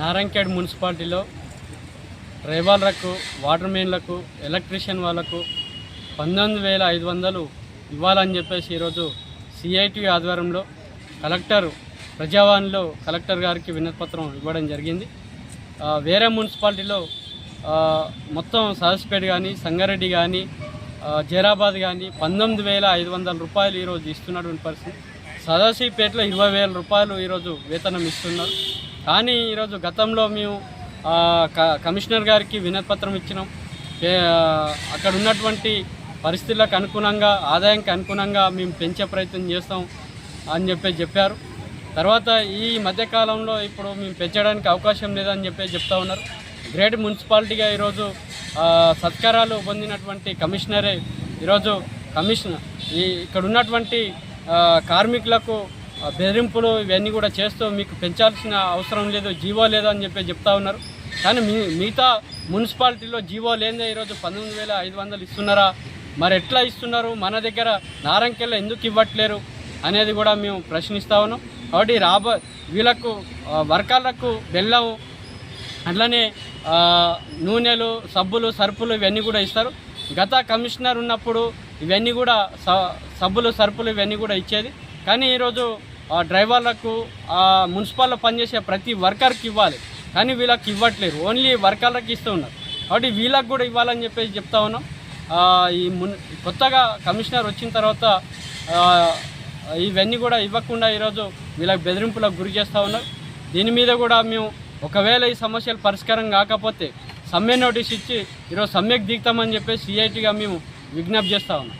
నారాయణఖేడ్ మున్సిపాలిటీలో డ్రైవర్లకు water మెయిన్లకు electrician వాళ్ళకు పంతొమ్మిది వేల ఐదు వందలు ఇవ్వాలని చెప్పేసి ఈరోజు సిఐటి ఆధ్వర్యంలో కలెక్టర్ ప్రజావాణిలో కలెక్టర్ గారికి వినతిపత్రం ఇవ్వడం జరిగింది. వేరే మున్సిపాలిటీలో మొత్తం సహస్పేట కానీ సంగారెడ్డి కానీ జైరాబాద్ కానీ పంతొమ్మిది వేల ఐదు వందల రూపాయలు ఈరోజు ఇస్తున్నటువంటి పరిస్థితి. సదాశివపేటలో ఇరవై వేల రూపాయలు ఈరోజు వేతనం ఇస్తున్నారు. కానీ ఈరోజు గతంలో మేము క- కమిషనర్ గారికి వినతిపత్రం ఇచ్చినాం. అక్కడ ఉన్నటువంటి పరిస్థితులకు అనుగుణంగా ఆదాయానికి అనుగుణంగా మేము పెంచే ప్రయత్నం చేస్తాం అని చెప్పి చెప్పారు. తర్వాత ఈ మధ్యకాలంలో ఇప్పుడు మేము పెంచడానికి అవకాశం లేదని చెప్పి చెప్తా ఉన్నారు. గ్రేట్ మున్సిపాలిటీగా ఈరోజు సత్కారాలు పొందినటువంటి కమిషనరే ఈరోజు కమిషనర్. ఈ ఇక్కడ ఉన్నటువంటి కార్మికులకు బెదిరింపులు ఇవన్నీ కూడా చేస్తూ మీకు పెంచాల్సిన అవసరం లేదు జీవో లేదు అని చెప్పి చెప్తా ఉన్నారు. కానీ మీ మిగతా మున్సిపాలిటీలో జీవో లేదే ఈరోజు పంతొమ్మిది వేల ఐదు వందలు ఇస్తున్నారా? మరి ఎట్లా ఇస్తున్నారు? మన దగ్గర నారంకెళ్ళ ఎందుకు ఇవ్వట్లేరు అనేది కూడా మేము ప్రశ్నిస్తా ఉన్నాం. కాబట్టి రాబో వీళ్ళకు ఆ, వర్కర్లకు బెల్లం అట్లనే నూనెలు సబ్బులు సరుపులు ఇవన్నీ కూడా ఇస్తారు. గత కమిషనర్ ఉన్నప్పుడు ఇవన్నీ కూడా స- సబ్బులు సరుపులు ఇవన్నీ కూడా ఇచ్చేది. కానీ ఈరోజు డ్రైవర్లకు ఆ మున్సిపాల్లో పనిచేసే ప్రతి వర్కర్కి ఇవ్వాలి. కానీ వీళ్ళకి ఇవ్వట్లేరు. ఓన్లీ వర్కర్లకు ఇస్తూ ఉన్నారు. కాబట్టి వీళ్ళకి కూడా ఇవ్వాలని చెప్పేసి చెప్తా ఉన్నాం. ఈ మున్ కొత్తగా కమిషనర్ వచ్చిన తర్వాత ఇవన్నీ కూడా ఇవ్వకుండా ఈరోజు వీళ్ళకి బెదిరింపులకు గురి చేస్తూ ఉన్నారు. దీని మీద కూడా మేము ఒకవేళ ఈ సమస్యలు పరిష్కారం కాకపోతే సమ్మె నోటీస్ ఇచ్చి ఈరోజు సమ్మెకు దిగుతామని చెప్పేసి సిఐటిగా మేము విజ్ఞప్తి చేస్తా ఉన్నాం.